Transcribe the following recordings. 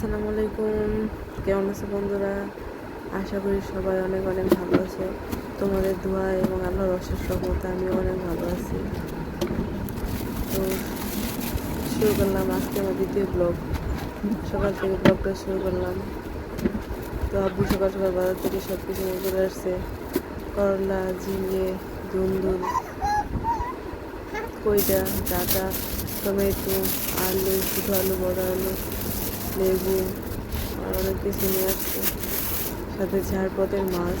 আসসালামু আলাইকুম। কেমন আছে বন্ধুরা? আশা করি সবাই অনেক অনেক ভালো আছে। তোমাদের দোয়া এবং আল্লাহর অশেষ রহমতে আমি অনেক ভালো আছি। তো শুরু করলাম আজকে আমার দ্বিতীয় ব্লগ। সকাল থেকে ব্লগটা শুরু করলাম। তো আব্বু সকাল সকাল বাজার থেকে সব কিছু নিয়ে চলে আসছে। করলা, ঝিঙে দুন্দুল কইটা, ডাটা, টমেটো, আলু শুধু আলু, বড় আলু। লেবু আর অনেক কিছু নিয়ে আসছে। সাথে ঝাড়পথের মাছ,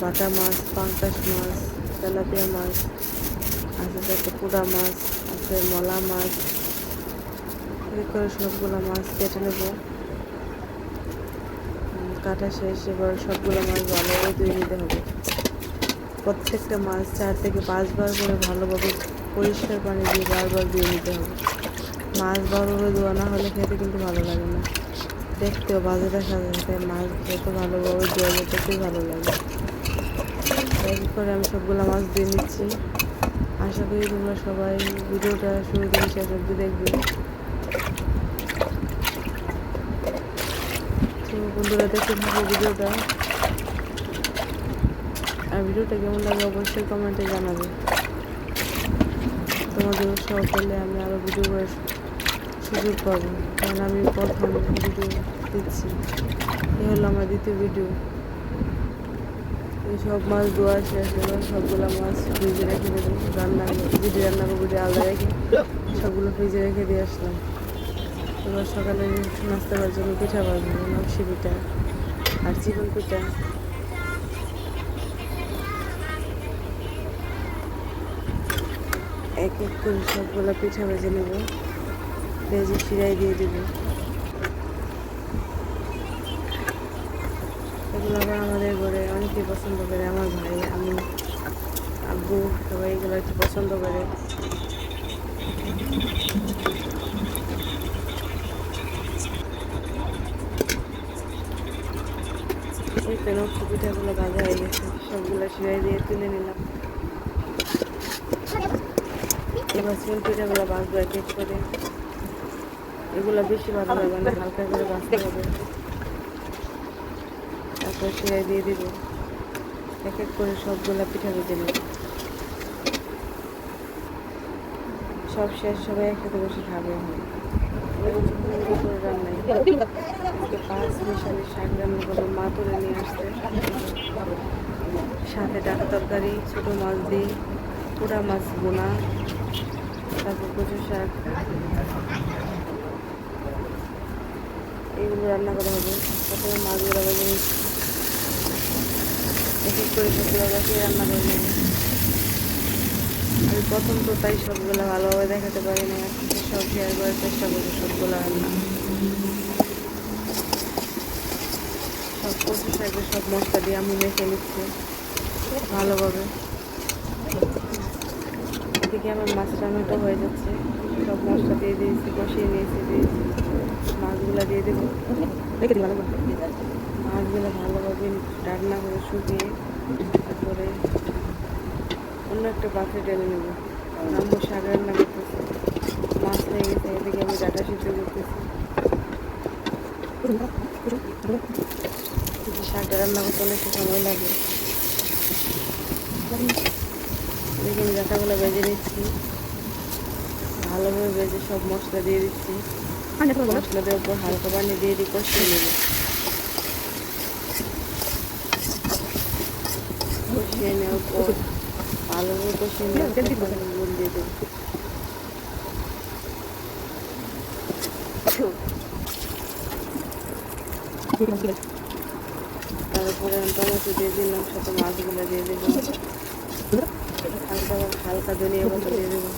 বাটা মাছ, পাঙ্কাশ মাছ, তেলাপিয়া মাছ, আছে সাথে পোড়া মাছ, আছে মলা মাছ। এই করে সবগুলো মাছ কেটে নেব। কাটা শেষ, এবার সবগুলো মাছ ভালোভাবে ধুয়ে নিতে হবে। প্রত্যেকটা মাছ চার থেকে পাঁচবার করে ভালোভাবে পরিষ্কার পানি দিয়ে বারবার ধুয়ে নিতে হবে। মাছ ভালোভাবে ধোয়া না হলে খেতে কিন্তু ভালো লাগে না। দেখতেও বাজে দেখা তাই মাছ যত ভালোভাবে যায় ততই ভালো লাগে। করে আমি সবগুলো মাছ দিয়ে নিচ্ছি। আশা করি তোমরা সবাই ভিডিওটা শুরু থেকে শেষ অবধি দেখবে। তো বন্ধুরা, দেখতে থাকো ভিডিওটা। আর ভিডিওটা কেমন লাগে অবশ্যই কমেন্টে জানাবে। তোমাদের উৎসাহ পেলে আমি আরও ভিডিও করার সুযোগ পাবো। কারণ আমি প্রথম ভিডিও দিচ্ছি এ হলো আমার দ্বিতীয় ভিডিও সব মাছ ধোয়া শেষ এবার সবগুলো মাছ ফ্রিজে রেখে দেবো রান্না যদি রান্না করব যে আলাদা রেখে, সবগুলো ফ্রিজে রেখে দিয়ে আসলাম। এবার সকালে নাস্তা করার জন্য পিঠা বাজবো নকশি পিঠা আর চিকন পিঠা। এক এক করে সবগুলো পিঠা ভেজে নেব। ভেজে ফিরাই দিয়ে দেব। এগুলো আবার আমাদের ঘরে অনেকেই পছন্দ করে, আমার ভাই, আমি, আব্বু, সবাই এগুলো একটু পছন্দ করে। পিঠাগুলো ভাজা হয়ে গেছে, সবগুলো সিরাই দিয়ে তুলে নিলাম। এবার সিম পিঠাগুলো ভাজবো এক এক করে। এগুলো বেশি ভালো যাবে না হালকা করে ভাজতে হবে তারপর সিরাই দিয়ে দিব। এক এক করে সবগুলো পিঠা ভেজে নেব। সব শেষ সবাই একসাথে বসে খাবে এখন। পাঁচ মিশালি শাক রান্না করব মা তুলে নিয়ে আসতে সাথে ডাকা তরকারি ছোটো মাছ দিয়ে পোড়া মাছ বোনা তারপর কচু শাক। এগুলো রান্না করা হবে। প্রথমে মাছগুলো ভেজে এক করে সবগুলো বাকি রান্না করে নেব আমি প্রথম তো তাই সবগুলো ভালোভাবে দেখাতে পারি না সব শেয়ার করার চেষ্টা করব সবগুলো রান্না। সব কচু শাকের সব মশলা দিয়ে আমি মেখে নিচ্ছি ভালোভাবে। এদিকে আমার মাছ রান্নাটা হয়ে যাচ্ছে। সব মশলা দিয়ে দিয়েছি, কষিয়ে নিয়েছি, দিয়েছি। মাছগুলো দিয়ে দেবো। রেখে ভালো মাছগুলো ভালোভাবে রান্না করে শুকিয়ে তারপরে অন্য একটা পাত্রে টেনে নেব। নাম্বো শাক রান্না করতেছি। মাছ হয়ে গেছে, এদিকে আমি ডাটা সিদ্ধ করতেছি। শাকটা রান্না করতে অনেকটা সময় লাগে। দেখে আমি ডাটাগুলো বেজে নিচ্ছি। ভালোভাবে বেজে সব মশলা দিয়ে দিচ্ছি। মশলা দেওয়ার পর হালকা পানি দিয়ে দিয়ে কষিয়ে নেব। কষিয়ে নেওয়ার পর ভালোভাবে কষিয়ে নেওয়ার পর নুন দিয়ে দেবো। তারপরে আমি টমেটো দিয়ে দিলাম সাথে মাছগুলো দিয়ে দেবো। হালকা হালকা ধনিয়া পাতা দিয়ে দেবো।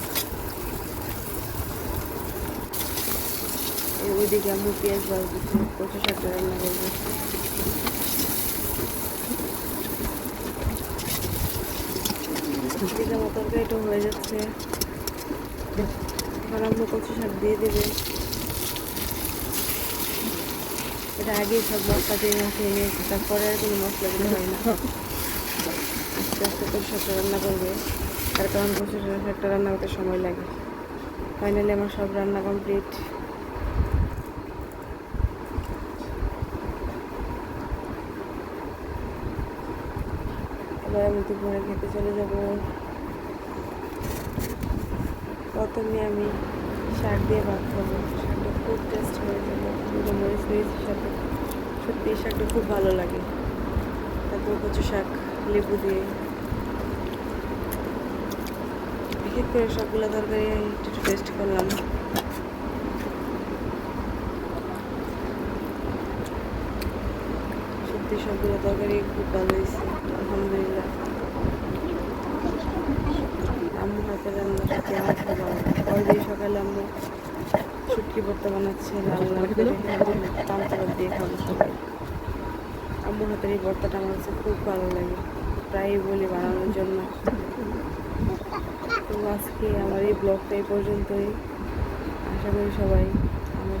ওইদিকে আমি পেঁয়াজ ভাজতেছি কচু শাকটা রান্না করব। এদিকে আমার তরকারিটা হয়ে যাচ্ছে। এখন আমরা কচু শাক দিয়ে দেবে। এটা আগেই সব মশলা দিয়ে মাখিয়ে নিয়েছি, তারপরে আর কোনো মশলা দিতে হয় না। আস্তে আস্তে কচু শাকটা রান্না করবে। তার কারণ কচু শাকটা রান্না করতে সময় লাগে। ফাইনালি আমার সব রান্না কমপ্লিট আমি দুপুরে খেতে চলে যাব। প্রথমে আমি শাক দিয়ে ভাত খাব। শাকটা খুব টেস্ট হয়ে যাবে। মরিচ নিয়েছি সাথে। সত্যি শাকটা খুব ভালো লাগে। তারপর কচু শাক, লেবু দিয়ে। এক করে সবগুলো তরকারি একটু টেস্ট করলাম। সত্যি সবগুলো তরকারি খুব ভালো হয়েছে আলহামদুলিল্লাহ। আম্মু হাতে রান্না সত্যি আমার খুব ভালো পরদিন সকালে আম্মু শুটকি ভর্তা বানাচ্ছে লাল লাল করে পান্তা দিয়ে খাব সবাই। আম্মুর হাতের এই ভর্তাটা আমার কাছে খুব ভালো লাগে প্রায়ই বলি বানানোর জন্য। তো আজকে আমার এই ব্লগটা এই পর্যন্তই। আশা করি সবাই আমার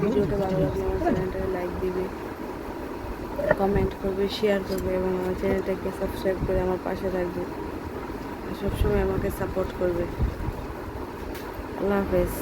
ভিডিওটা ভালো লাগলে আমার চ্যানেলটাকে লাইক দিবে। কমেন্ট করবে শেয়ার করবে এবং আমার চ্যানেলটাকে সাবস্ক্রাইব করে আমার পাশে থাকবে। সবসময় আমাকে সাপোর্ট করবে। আল্লাহ হাফেজ।